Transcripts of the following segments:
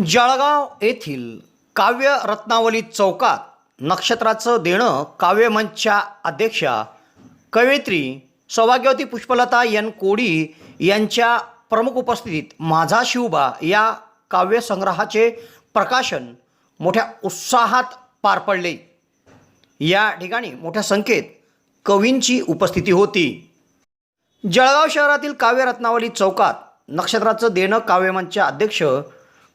जळगाव येथील काव्य रत्नावली चौकात नक्षत्राचं देणं काव्यमंचच्या अध्यक्षा कवयित्री सौभाग्यवती पुष्पलता एन कोडी यांच्या प्रमुख उपस्थितीत माझा शिवबा या काव्यसंग्रहाचे प्रकाशन मोठ्या उत्साहात पार पडले. या ठिकाणी मोठ्या संख्येत कवींची उपस्थिती होती. जळगाव शहरातील काव्यरत्नावली चौकात नक्षत्राचं देणं काव्यमंचच्या अध्यक्ष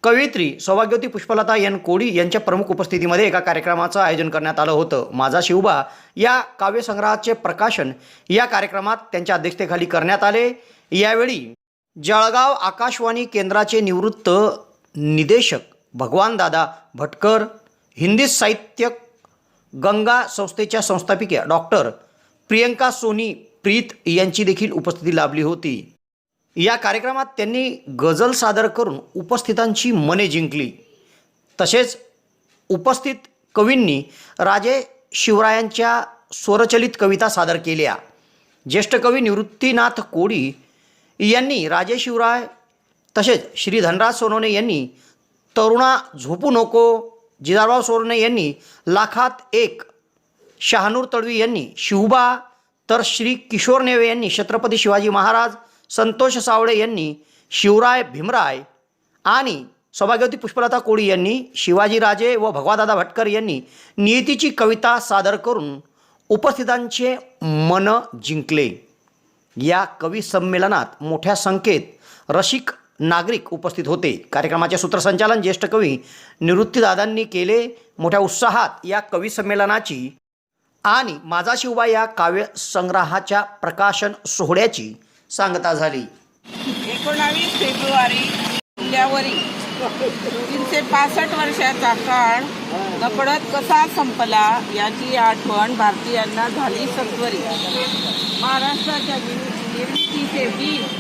कवयित्री सौभाग्यवती पुष्पलता एन कोडी यांच्या प्रमुख उपस्थितीमध्ये एका कार्यक्रमाचं आयोजन करण्यात आलं होतं. माझा शिवबा या काव्यसंग्रहाचे प्रकाशन या कार्यक्रमात त्यांच्या अध्यक्षतेखाली करण्यात आले. यावेळी जळगाव आकाशवाणी केंद्राचे निवृत्त निदेशक भगवानदादा भटकर हिंदी साहित्य गंगा संस्थेच्या संस्थापिका डॉक्टर प्रियंका सोनी प्रीत यांची देखील उपस्थिती लाभली होती. या कार्यक्रमात त्यांनी गझल सादर करून उपस्थितांची मने जिंकली. तसेच उपस्थित कवींनी राजे शिवरायांच्या स्वरचलित कविता सादर केल्या. ज्येष्ठ कवी निवृत्तीनाथ कोडी यांनी राजे शिवराय तसेच श्री धनराज सोनवणे यांनी तरुणा झोपू नको जिजाबाव सोनवणे यांनी लाखात एक शहानूर तडवी यांनी शिवबा तर श्री किशोर नेवे यांनी छत्रपती शिवाजी महाराज संतोष सावळे यांनी शिवराय भीमराय आणि सौभाग्यवती पुष्पलता कोळी यांनी शिवाजीराजे व भगवादादा भटकर यांनी नियतीची कविता सादर करून उपस्थितांचे मन जिंकले. या कवी संमेलनात मोठ्या संख्येत रसिक नागरिक उपस्थित होते. कार्यक्रमाचे सूत्रसंचालन ज्येष्ठ कवी निवृत्तीदादांनी केले. मोठ्या उत्साहात या कवी संमेलनाची आणि माझा शिवबा या काव्यसंग्रहाच्या प्रकाशन सोहळ्याची सांगता झाली. एकोणावीस फेब्रुवारी किल्ल्यावरील तीनशे पासष्ट वर्षाचा काळ नकडत कसा संपला याची आठवण भारतीयांना झाली सत्वरी. महाराष्ट्राच्या निर्मितीचे बीज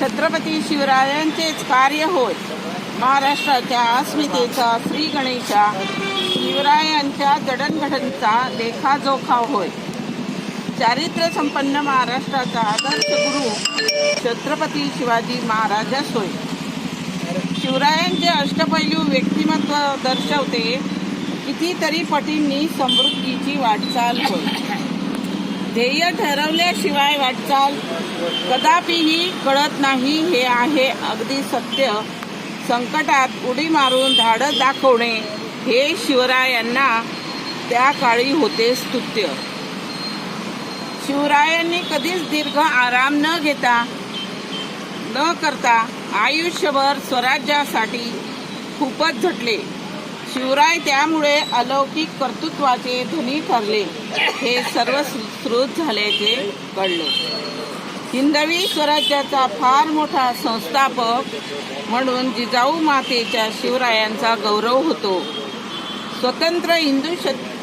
छत्रपती शिवरायांचेच कार्य होय. महाराष्ट्राच्या अस्मितेचा श्री गणेशा शिवरायांच्या जडणघडणचा लेखाजोखा होय. चारित्र्य संपन्न महाराष्ट्राचा आदर्श गुरु छत्रपती शिवाजी महाराजच होय शिवरायांचे अष्टपैलू व्यक्तिमत्व दर्शवते कितीतरी पटींनी समृद्धीची वाटचाल होय ध्येय ठरवल्याशिवाय वाटचाल कदापिही कळत नाही हे आहे अगदी सत्य. संकटात उडी मारून धाडस दाखवणे हे शिवरायांना त्या काळी होते स्तुत्य. शिवरायांनी कधीच दीर्घ आराम न घेता न करता आयुष्यभर स्वराज्यासाठी खूपच झटले. शिवराय त्यामुळे अलौकिक कर्तृत्वाचे धनी ठरले. हे सर्व सुश्रुत झाल्याचे कळले. हिंदवी स्वराज्याचा फार मोठा संस्थापक म्हणून जिजाऊ मातेच्या शिवरायांचा गौरव होतो. स्वतंत्र हिंदू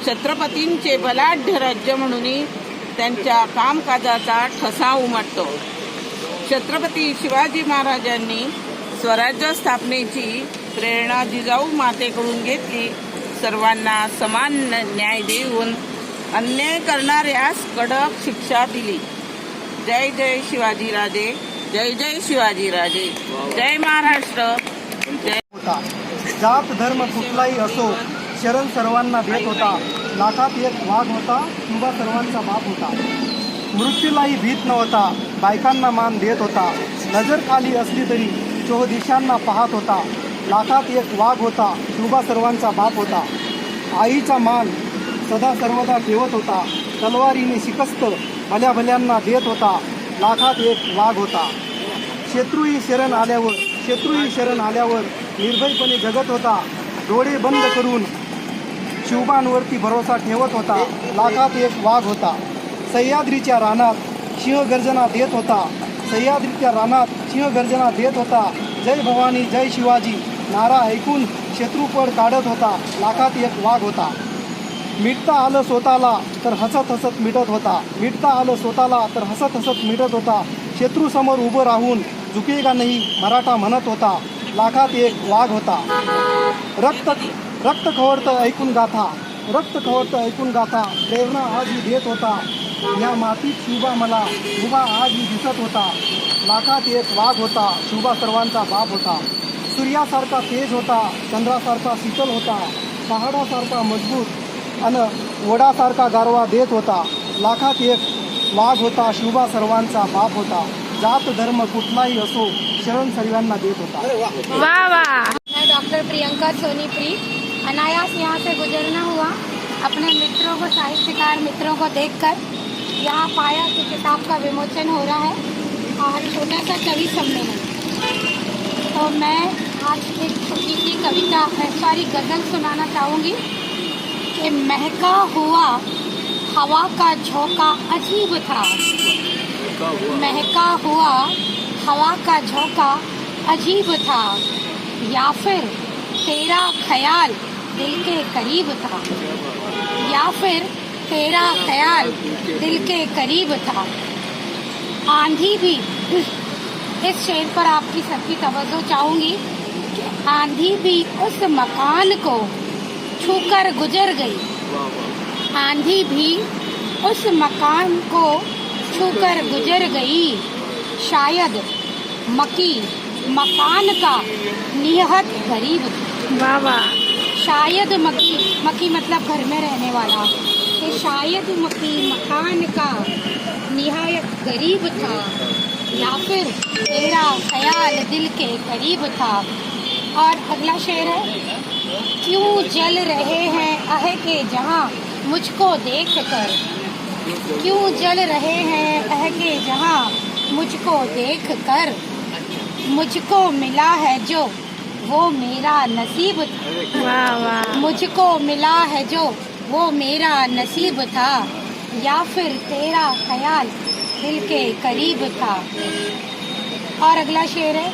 छत्रपतींचे बलाढ्य राज्य म्हणूनही त्यांच्या कामकाजाचा ठसा उमटतो. छत्रपती शिवाजी महाराजांनी स्वराज्य स्थापनेची प्रेरणा जिजाऊ मातेकडून घेतली. सर्वांना समान न- न्याय देऊन अन्याय करणाऱ्यास कडक शिक्षा दिली. जय जय शिवाजीराजे जय जय शिवाजीराजे जय महाराष्ट्र जय होता जात धर्म कुठलाही असो शरण सर्वांना देत होता. लाखात एक वाघ होता किंवा सर्वांचा बाप होता. मृत्यूलाही भीत नव्हता. बायकांना मान देत होता. नजर खाली असली तरी चोह दिशांना पाहत होता. लाखात एक वाघ होता किंवा सर्वांचा बाप होता. आईचा मान सदा सर्वदा ठेवत होता. तलवारीने शिकस्त भल्या भल्यांना देत होता. लाखात एक वाघ होता. शत्रूही शरण आल्यावर शत्रूही शरण आल्यावर निर्भयपणे जगत होता. डोळे बंद करून शिवबांवरती भरोसा ठेवत होता. लाखात एक वाघ होता. सह्याद्रीच्या रानात सिंहगर्जना देत होता. सह्याद्रीच्या रानात सिंहगर्जना देत होता. जय भवानी जय शिवाजी. नारा ऐकून शत्रूपड काढत होता. लाखात एक वाघ होता. मिटता आलं स्वतःला तर हसत हसत मिटत होता. मिटता आलं स्वतःला तर हसत हसत मिटत होता. शत्रूसमोर उभं राहून झुकेगा नाही मराठा म्हणत होता. लाखात एक वाघ होता. रक्त रक्त खवडतं ऐकून गाथा रक्त खवडतं ऐकून गाथा प्रेरणा आजही देत होता. या मातीत शिवबा मला उभा आजही दिसत होता. लाखात एक वाघ होता शिवबा सर्वांचा बाप होता. सूर्यासारखा तेज होता चंद्रासारखा शीतल होता पहाडासारखा मजबूत आणि वडासारखा गारवा देत होता. लाखात एक वाघ होता शुभा सर्वांचा बाप होता. जात धर्म कुठलाही असो शरण सर्वांना देत होता. वाह वाह मैं डॉक्टर प्रियंका सोनीप्री अनायास यहाँ से गुजरना हुआ. अपने मित्रों को साहित्यकार मित्रों को देखकर यहाँ पाया कि किताब का विमोचन हो रहा है और छोटा सा कवि सम्मेलन. तो मैं आज एक छोटी सी कविता सॉरी गज़ल सुनाना चाहूँगी कि महका हुआ हवा का झोंका अजीब था। महका हुआ, हवा का झोंका अजीब था, या फिर तेरा ख्याल दिल के करीब था? या फिर तेरा ख्याल दिल के करीब था? आंधी भी इस शेर पर आपकी सबकी तवज्जो चाहूँगी आंधी भी उस मकान को छूकर गुजर गई। आंधी भी उस मकान को छूकर गुजर गई। शायद मकी मकान का निहत गरीब। वाह शायद मकी मकी मतलब घर में रहने वाला। कि शायद मकी मकान का निहायत गरीब था या फिर तेरा ख्याल दिल के करीब था। और अगला शेर है क्यों जल रहे हैं अह के जहाँ मुझको देख कर क्यों जल रहे हैं अह के जहाँ मुझको देख कर मुझको मिला है जो वो मेरा नसीब था। मुझको मिला है जो वो मेरा नसीब था। या फिर तेरा ख्याल दिल के करीब था। और अगला शेर है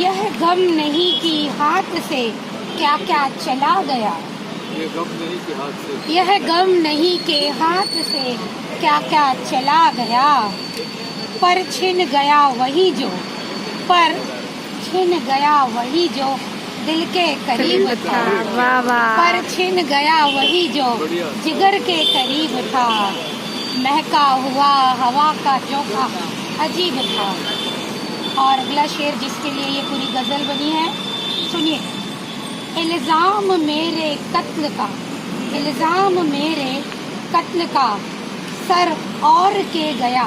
यह गम नहीं कि हाथ से क्या क्या चला गया। यह गम नहीं के हाथ से क्या क्या चला गया? पर छिन गया वही जो पर छिन गया वही जो दिल के करीब था। वाह वाह। पर छिन गया वही जो जिगर के करीब था। महका हुआ हवा का चौखा अजीब था। और अगला शेर जिसके लिए ये पूरी गज़ल बनी है सुनिए। इल्ज़ाम मेरे कत्ल का इल्ज़ाम मेरे कत्ल का सर और के गया।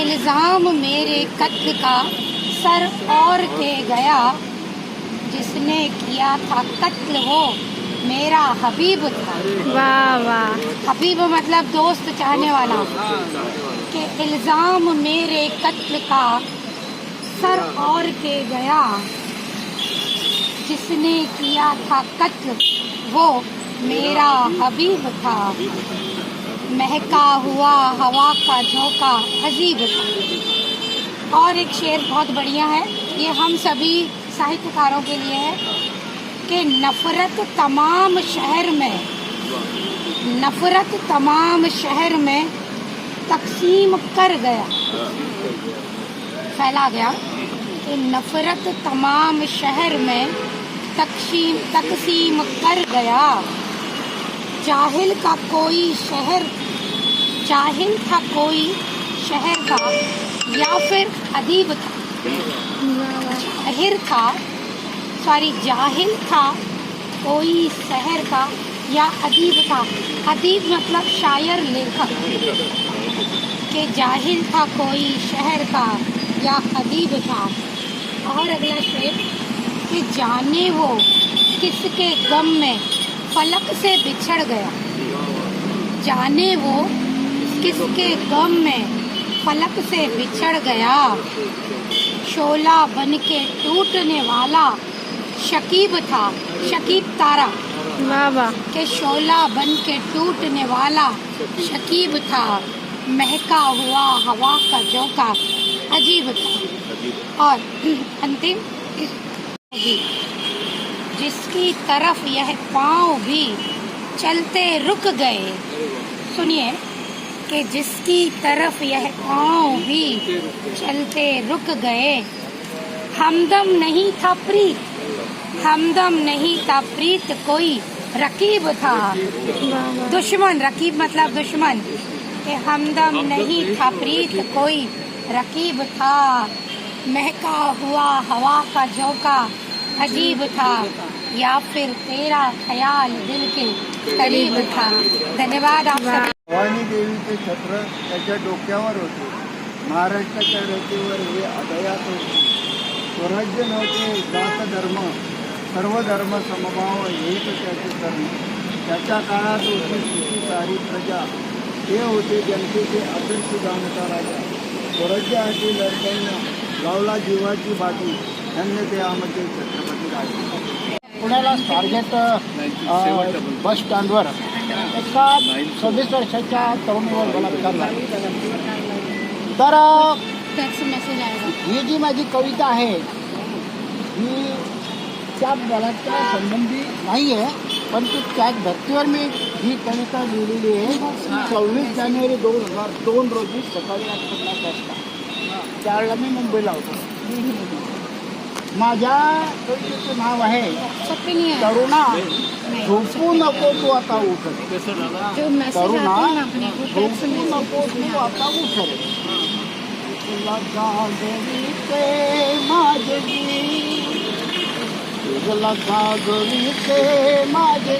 इल्ज़ाम मेरे कत्ल का सर और के गया। जिसने किया था कत्ल वो मेरा हबीब था। वाह वाह। हबीब मतलब दोस्त चाहने वाला। कि इल्ज़ाम मेरे कत्ल का सर और के गया। जिसने किया था कत्ल, वो मेरा हबीब था। महका हुआ हवा का झोंका अजीब था। और एक शेर बहुत बढ़िया है, ये हम सभी साहित्यकारों के लिए है, कि नफ़रत तमाम शहर में, नफ़रत तमाम शहर में तकसीम कर गया। फैला गया कि नफ़रत तमाम शहर में तकसीम तकसीम कर गया। जाहिल का कोई शहर, जाहिल था कोई शहर का, या फिर अदीब था। ज़ाहिर था सॉरी जाहिल था कोई शहर का, या अदीब था। अदीब मतलब शायर, लेखक। के जाहिल था कोई शहर का, या अदीब था। और अगला शेर कि जाने वो किसके गम में फलक से बिछड़ गया। जाने वो किसके गम में फलक से बिछड़ गया। शोला बन के टूटने वाला शकीब था शकीब तारा। वाह वाह। के शोला बन के टूटने वाला शकीब था महका हुआ हवा का झोंका अजीब था। और अंतिम जिसकी तरफ यह पाँव भी चलते रुक गए। सुनिए कि जिसकी तरफ यह पाँव भी चलते रुक गए। हमदम नहीं था प्रीत। हमदम नहीं था प्रीत कोई रकीब था। दुश्मन रकीब मतलब दुश्मन। कि हमदम नहीं था प्रीत कोई रकीब था। महका हुआ हवा का झोंका अजीब था या फिर तेरा ख्याल दिल के करीब था। धन्यवाद आप भवानी देवी देवीचे छत्र त्याच्या डोक्यावर होते. महाराष्ट्राच्या डोक्यावर हे अदयात होते. स्वराज्य नव्हते जात धर्म सर्व धर्म समभाव हेच त्याचे कर्म त्याच्या काळात होती सुखी सारी प्रजा. ते होते जनतेचे आदर्श जाणता राजा. स्वराज्यासाठी लढताना लावला जीवाची बाजी धन्य ते आमचे छत्रपती राजे. पुण्याला स्वारगेट बस स्टँडवर एका सव्वीस वर्षाच्या तरुणीवर बलात्कार झाला. तर अ, मैसेज आएगा ही जी माझी कविता आहे ही त्या बलात्कारासंबंधी नाही आहे पण ती त्याच धर्तीवर मी ही कविता लिहिलेली आहे. सव्वीस जानेवारी दोन हजार दोन रोजी सकाळी आठ पन्नास वाजता. त्यावेळेला मी मुंबईला होतो. माझ्या कवितेचं नाव आहे तरुणा झोपू नको तू आता उठ जो मैसेज तरुणा झोपू नको तू आता उठ रे तुला जागविते माझे तुला जागविते माझे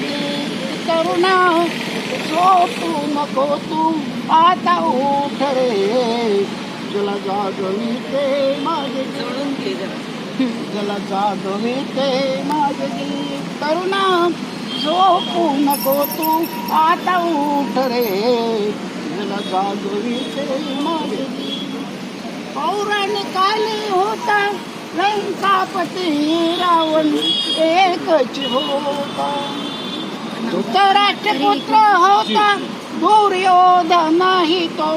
तरुणा झोपू नको तू आता उठ रे. तुला जागविते माझे जला जागविते माझे तरुणा झोपू नको तू आता उठ रे. जला जागविते माझे पौराणिकाली होता लंकापती रावण एकच होता. धृतराष्ट्रपुत्र होता दुर्योधनही तो.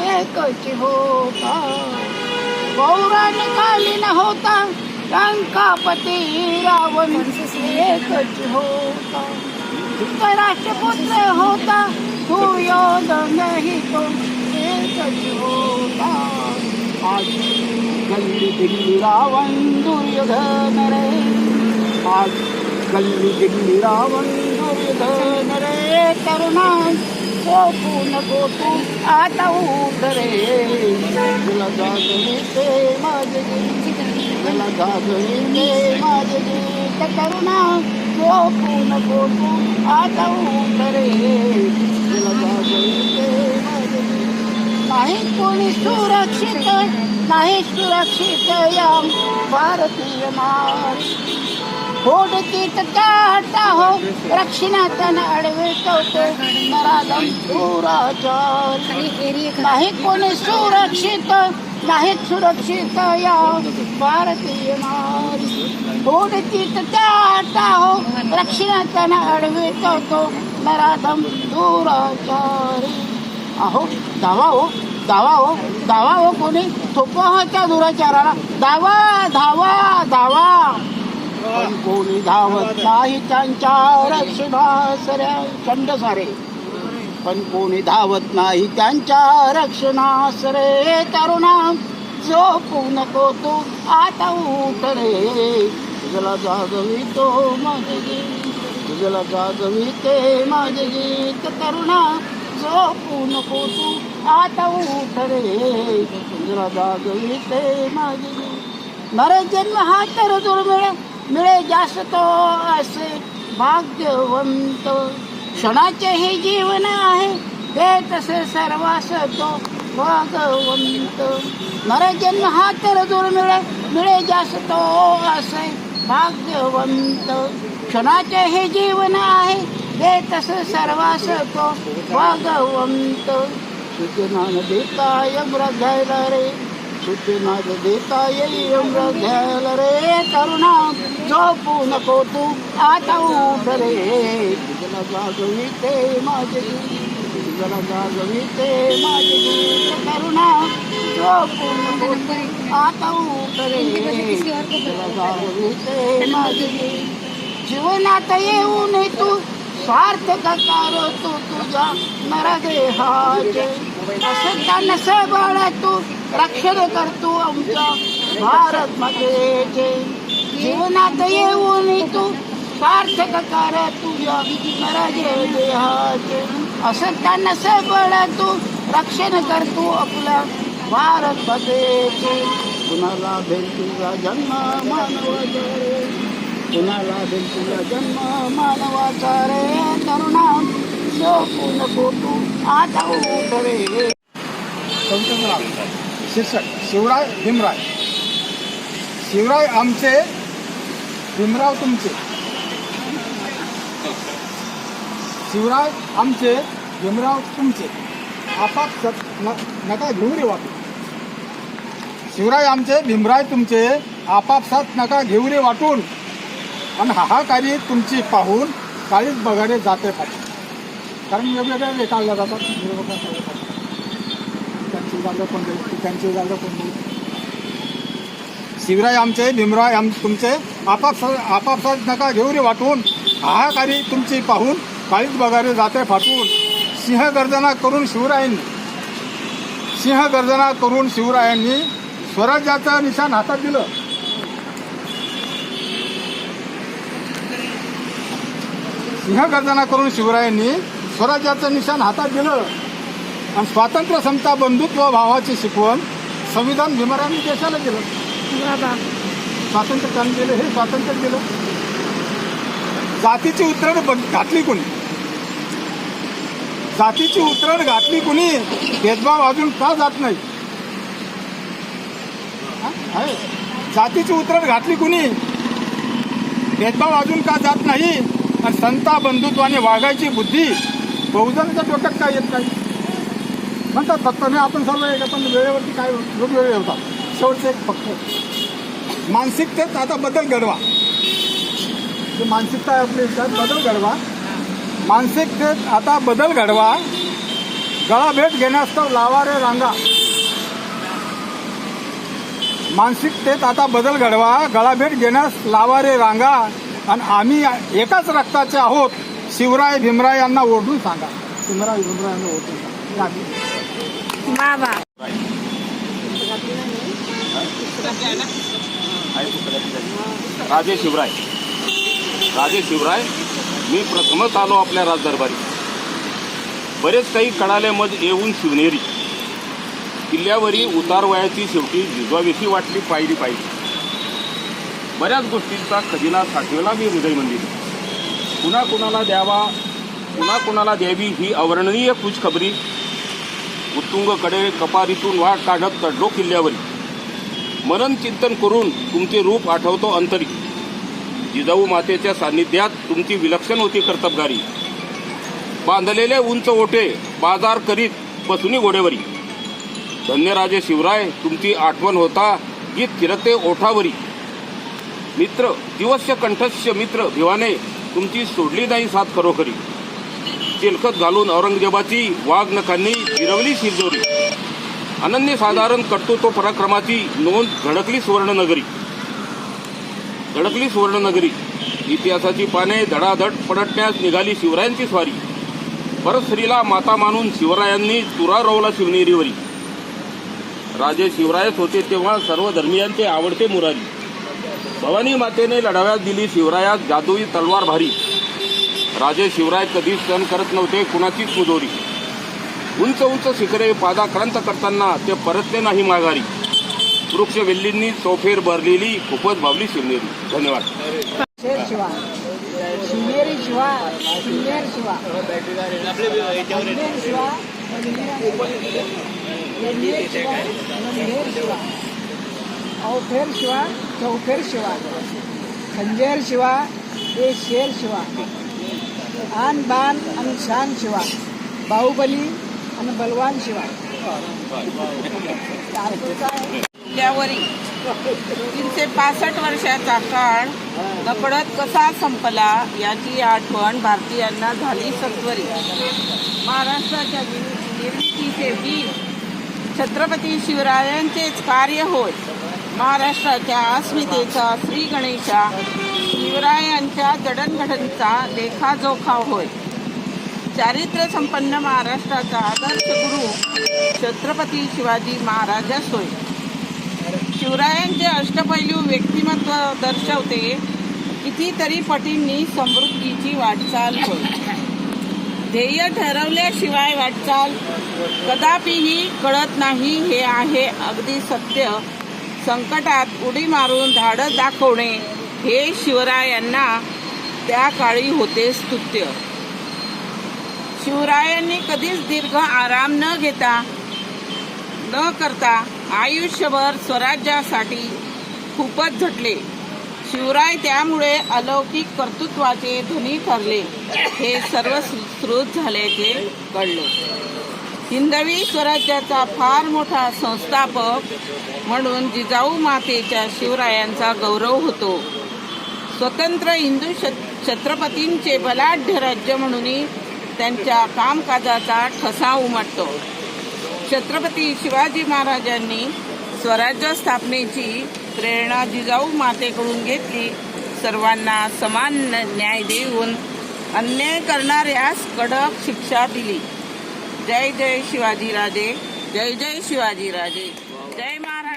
एकची होता पौराणिकालीन होता लंकापती रावण एकच होता राष्ट्रपुत्र होता दुर्योधनही तो एकच होता आज गल्ली दिल्ली रावण दुर्योधन रे आज गल्ली दिल्ली रावण दुर्योधन रे तरुणा झोपू नको तू आता उठ रे. तुला जागविते माझे तुला जागविते माझे गीत करुणा. झोपू नको तू आता उठ रे. तुला जागविते माझे नाही कोणी सुरक्षित नाही सुरक्षित या भारतीय फोडतीत काटा हो? रक्षिणातन अडवितो तो नराधम दुराचार नाही कोणी सुरक्षित नाही सुरक्षित या भारतीय नारी फोडतीत काटा हो? रक्षिणातन अडवितो तो नराधम दुराचारी अहो धावा हो धावा हो धावा हो कोणी? थोपा त्या दुराचाराला। धावा धावा धावा पण कोणी धावत नाही त्यांच्या रक्षणासऱ्या चंड सारे पण कोणी धावत नाही त्यांच्या रक्षणास रे तरुणा झोपू नको तू आता उठ रे तुझला जागवितो माझे गीत तुझला जागविते माझे गीत तरुणा झोपू नको तू आता उठ रे तुझला जागविते माझे गीत. नरजन्म हा तर दुर्मिळ मिळे जास्त तो असे भाग्यवंत. क्षणाचे हे जीवन आहे ते तसे सर्वास तो भागवंत नरजन्म हा तर दुर्मिळे मिळे जास्त तो असे भाग्यवंत. क्षणाचे हे जीवन आहे ते तसे सर्वास तो भागवंत सूचना न रे सूचना देता रे तरुणा झोपू नको तू आता उठ रे माझे माझे झोपू नको तू आता उठ रे माझे जीवनात येऊन तू सार्थक कार तू तुझ्या नरदेहाचे। असता बाळा तू रक्षण करतो आमच्या भारत मातेचे जीवनात येऊन तू सार्थक कर तुझ्या देहाचे असता नसबळ तू रक्षण करतो आपल्या भारत मातेचे कुणाला भेल तुझा जन्म मानवाचा रे? कुणाला भेल तुझा जन्म मानवाचा रे? तरुणा नको नको तू आता उठ रे शीर्षक शिवराय भीमराय. शिवराय आमचे भीमराव तुमचे. शिवराय आमचे भीमराव तुमचे. आपाप नका घेऊ रे वाटू. शिवराय आमचे भीमराय तुमचे आपापसात नका घेऊ रे वाटून. आणि हाहाकारी तुमची पाहून काळीच बघाडे जाते पाहिजे कारण वेगवेगळ्या वे काढल्या जातात. वेगवेगळ्या त्यांची जागा कोणती त्यांची जागा शिवराय आमचे भीमराय आम तुमचे आपापसा आपापसात नका घेऊ रे वाटून. हाहाकारी तुमची पाहून काळीच बघारे जाते फाटून. सिंह गर्जना करून शिवरायांनी. सिंह गर्जना करून शिवरायांनी स्वराज्याचं निशाण हातात दिलं. सिंह गर्जना करून शिवरायांनी स्वराज्याचं निशाण हातात दिलं. आणि स्वातंत्र्य समता बंधुत्व भावाची शिकवण संविधान भीमरायांनी देशाला दिलं. स्वातंत्र्य त्यांनी दिलं? हे स्वातंत्र्य दिलं. जातीची उतरण घातली कोणी? जातीची उतरण घातली कुणी? भेदभाव अजून का जात नाही. जातीची उतरण घातली कुणी? भेदभाव अजून का जात नाही? आणि संता बंधुत्वाने वागायची बुद्धी बहुजनाच्या डोक्यात काय येत नाही? म्हणतात फक्त नाही आपण सर्व एक पण वेळेवरती काय वेगवेगळे होतात शेवटचे एक फक्त. मानसिकतेत आता बदल घडवा. जी मानसिकता आहे आपली त्यात बदल घडवा. मानसिकतेत आता बदल घडवा. गळा भेट घेण्यास लावा रे रांगा. मानसिकतेत आता बदल घडवा. गळा भेट घेण्यास लावा रे रांगा. आणि आम्ही एकाच रक्ताचे आहोत. शिवराय भीमराय यांना ओढून सांगा. शिवराय भीमराय यांना ओढून सांगा. बाबा. राजे शिवराय. राजे शिवराय मी प्रथमच आलो आपल्या राजदरबारी. बरेच काही कडाले मज येऊन शिवनेरी. किल्ल्यावरी उतारवयाची शेवटी जिजवाविषयी वाटली पाहिली पाहिजे बऱ्याच गोष्टींचा खजिना साठवेला मी हृदय मंदिर. कुणा कुणाला द्यावा कुणा कुणाला द्यावी ही अवर्णनीय खुशखबरी उत्तुंगकडे कपारीतून वाट काढत चढलो किल्ल्यावरी. मनन चिंतन करून तुमचे रूप आठवतो अंतरी. जिजाऊ मातेच्या सान्निध्यात तुमची विलक्षण होती कर्तबगारी. बांधलेले उंच ओटे बाजार करीत बसुनी घोडेवरी. धन्यराजे शिवराय तुमची आठवण होता गीत फिरते ओठावरी. मित्र दिवस्य कंठस्य मित्र भिवाने तुमची सोडली नाही साथ खरोखरी. तेलखत घालून औरंगजेबाची वाघ नखांनी शिरजोरी. अनन्य साधारण कर्तृत्व पराक्रमाची नोंद धडकली सुवर्णनगरी. धडकली सुवर्णनगरी. इतिहासाची पाने धडाधड पडटण्यास निघाली शिवरायांची स्वारी. परस्त्रीला माता मानून शिवरायांनी तुरा रोवला शिवनेरीवरी. राजे शिवरायच होते तेव्हा सर्व धर्मियांचे आवडते मुरारी. भवानी मातेने लढाव्यात दिली शिवरायात जादुई तलवार भारी. राजे शिवराय कधीच सण करत नव्हते कुणाचीच मुजोरी उंच उंच शिखरे पादाक्रांत करताना ते परतले नाही माघारी. वृक्ष वेल्लींनी चौफेर भरलेली खूपच भावली शिवनेरी. धन्यवाद. शेर शिवा. शिवनेरी शिवा शिवनेर शिवा. शिवा अवफेर शिवा. चौफेर शिवा. खंजेर शिवा ते शेर शिवा. आन बान आणि शान शिवा. बाहुबली आणि बलवान शिवा. किल्ल्यावरी तीनशे पासष्ट वर्षाचा काळ दपडत कसा संपला याची आठवण भारतीयांना झाली सत्वरी. महाराष्ट्राच्या निर्मितीचे वीर छत्रपती शिवरायांचेच कार्य होय. महाराष्ट्राच्या अस्मितेचा श्री गणेशा शिवरायांच्या जडणघडणचा लेखाजोखा होय. चारित्र्य संपन्न महाराष्ट्राचा आदर्श गुरु छत्रपती शिवाजी महाराजच होय. शिवरायांचे अष्टपैलू व्यक्तिमत्व दर्शवते कितीतरी पटींनी समृद्धीची वाटचाल होय. ध्येय ठरवल्याशिवाय वाटचाल कदापिही कळत नाही हे आहे अगदी सत्य. संकटात उडी मारून धाडस दाखवणे हे शिवरायांना त्या काळी होते स्तुत्य. शिवरायांनी कधीच दीर्घ आराम न घेता न करता आयुष्यभर स्वराज्यासाठी खूपच झटले. शिवराय त्यामुळे अलौकिक कर्तृत्वाचे धनी ठरले. हे सर्व सुश्रुत झाल्याचे कळले. हिंदवी स्वराज्याचा फार मोठा संस्थापक म्हणून जिजाऊ मातेच्या शिवरायांचा गौरव होतो. स्वतंत्र हिंदू छत्रपतींचे बलाढ्य राज्य म्हणूनही त्यांच्या कामकाजाचा ठसा उमटतो. छत्रपती शिवाजी महाराजांनी स्वराज्य स्थापनेची प्रेरणा जिजाऊ मातेकडून घेतली. सर्वांना समान न- न्याय देऊन अन्याय करणाऱ्यास कडक शिक्षा दिली. जय जय शिवाजी राजे जय जय शिवाजी राजे जय महाराज.